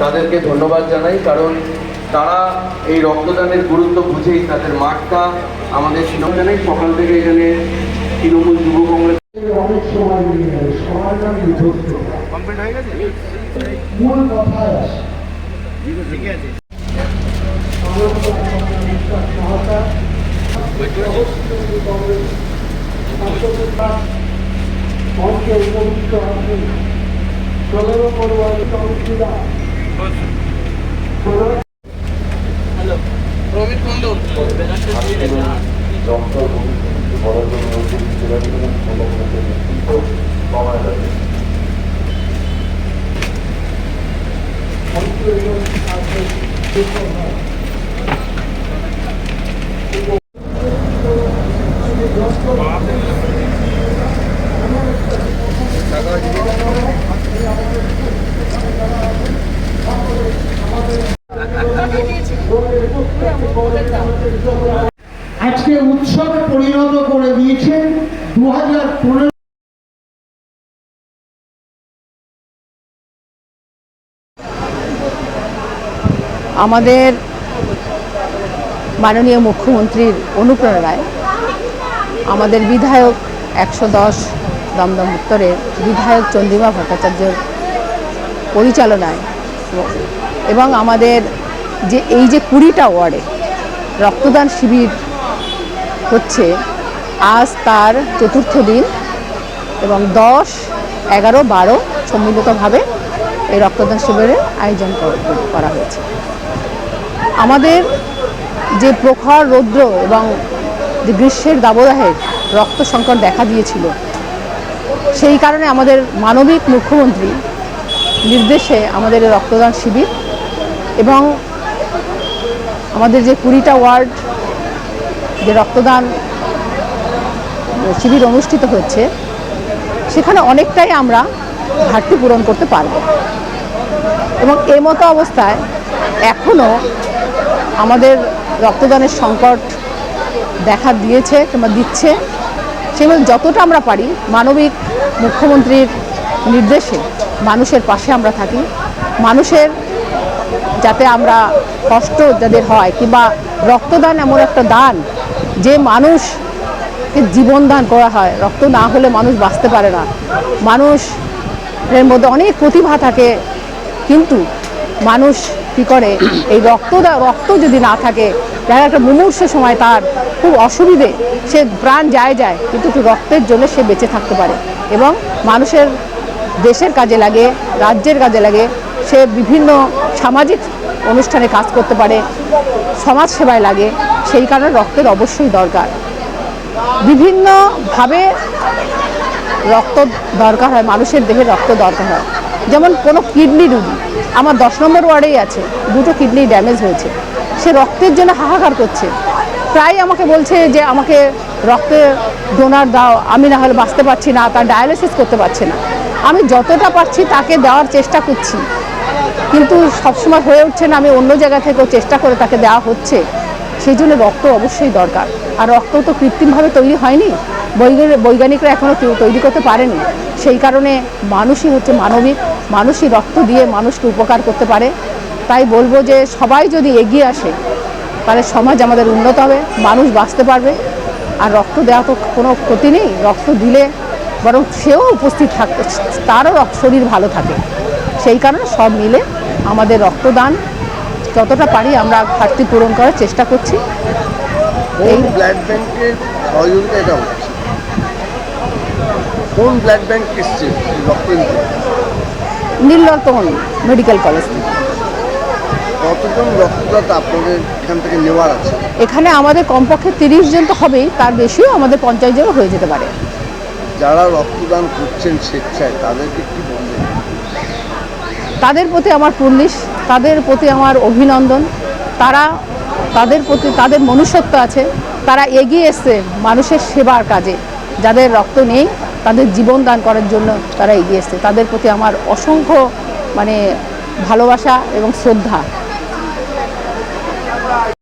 তাদেরকে ধন্যবাদ জানাই, কারণ তারা এই রক্তদানের গুরুত্ব বুঝেই তাদের মাঠটা আমাদের জানাই, সকাল থেকে এখানে তৃণমূল যুব কংগ্রেস অনেক সময় নিয়ে গেল সময়টা বিধ্বস্ত মূল কথায় আসে। মঞ্চে উপযুক্ত আছেন ষোলো পরিবারের সংস্থা আজকে উৎসবে পরিণত করে দিয়েছেন দু হাজার আমাদের মাননীয় মুখ্যমন্ত্রীর অনুপ্রেরণায় আমাদের বিধায়ক একশো দশ দমদম উত্তরের বিধায়ক চন্দ্রিমা ভট্টাচার্যের পরিচালনায় এবং আমাদের যে এই যে কুড়িটা ওয়ার্ডে রক্তদান শিবির হচ্ছে, আজ তার চতুর্থ দিন এবং দশ, এগারো, বারো সম্মিলিতভাবে এই রক্তদান শিবিরের আয়োজন করা হয়েছে। আমাদের যে প্রখর রৌদ্র এবং যে গ্রীষ্মের দাবদাহে রক্ত সংকট দেখা দিয়েছিল, সেই কারণে আমাদের মানবিক মুখ্যমন্ত্রী নির্দেশে আমাদের রক্তদান শিবির এবং আমাদের যে কুড়িটা ওয়ার্ড যে রক্তদান শিবির অনুষ্ঠিত হচ্ছে, সেখানে অনেকটাই আমরা ঘাটতি পূরণ করতে পারব। এবং এই মতো অবস্থায় এখনও আমাদের রক্তদানের সংকট দেখা দিয়েছে কিংবা দিচ্ছে সেগুলো যতটা আমরা পারি মানবিক মুখ্যমন্ত্রীর নির্দেশে মানুষের পাশে আমরা থাকি। মানুষের যাতে আমরা কষ্ট যাদের হয় কিংবা রক্তদান এমন একটা দান যে মানুষকে জীবন দান করা হয়, রক্ত না হলে মানুষ বাঁচতে পারে না। মানুষের মধ্যে অনেক প্রতিভা থাকে, কিন্তু মানুষ কি করে? এই রক্ত রক্ত যদি না থাকে, দেখা একটা মুমূর্ষ সময় তার খুব অসুবিধে। সে প্রাণ যায় যায়, কিন্তু একটু রক্তের জন্য সে বেঁচে থাকতে পারে। এবং মানুষের দেশের কাজে লাগে, রাজ্যের কাজে লাগে, সে বিভিন্ন সামাজিক অনুষ্ঠানে কাজ করতে পারে, সমাজ সেবায় লাগে, সেই কারণে রক্তের অবশ্যই দরকার। বিভিন্নভাবে রক্ত দরকার হয়, মানুষের দেহে রক্ত দরকার হয়। যেমন কোনো কিডনি রুগী আমার দশ নম্বর ওয়ার্ডেই আছে। দুটো কিডনি ড্যামেজ হয়েছে। সে রক্তের জন্য হাহাকার করছে। প্রায় আমাকে বলছে যে, আমাকে রক্তে ডোনার দাও। আমি না হলে বাঁচতে পারছি না, তার ডায়ালিসিস করতে পারছে না। আমি যতটা পারছি তাকে দেওয়ার চেষ্টা করছি। কিন্তু সবসময় হয়ে উঠছে না, আমি অন্য জায়গা থেকেও চেষ্টা করে তাকে দেওয়া হচ্ছে। সেই জন্য রক্ত অবশ্যই দরকার। আর রক্ত তো কৃত্রিমভাবে তৈরি হয়নি। বৈজ্ঞানিকরা এখনও কেউ তৈরি করতে পারেনি। সেই কারণে মানুষই হচ্ছে মানবিক মানুষই রক্ত দিয়ে মানুষকে উপকার করতে পারে। তাই বলব যে সবাই যদি এগিয়ে আসে তাহলে সমাজ আমাদের উন্নত হবে মানুষ বাঁচতে পারবে। আর রক্ত দেওয়া তো কোনো ক্ষতি নেই রক্ত দিলে বরং সেও উপস্থিত থাকতে তারও শরীর ভালো থাকে। সেই কারণে সব মিলে আমাদের রক্তদান যতটা পারি আমরা ঘাটতি পূরণ করার চেষ্টা করছি। এই ব্লাড ব্যাংকের সহযোগিতা কোন ব্লাড ব্যাংক এসছে? Nilratan medical college. থেকে। কতজন রক্তদাতা আপনাদের এখান থেকে নেওয়ার আছে? এখানে আমাদের কমপক্ষে তিরিশ জন তো হবেই তার বেশিও আমাদের পঞ্চাশ জনও হয়ে যেতে পারে। যারা রক্তদান করছেন স্বেচ্ছায় তাদেরকে কি বলবেন? তাদের প্রতি আমার পুলিশ তাদের প্রতি আমার অভিনন্দন। তারা তাদের প্রতি তাদের মনুষ্যত্ব আছে। তারা এগিয়ে এসছে মানুষের সেবার কাজে। যাদের রক্ত নেই তাদের জীবন দান করার জন্য তারা এগিয়ে এসছে। তাদের প্রতি আমার অসংখ্য মানে ভালোবাসা এবং শ্রদ্ধা।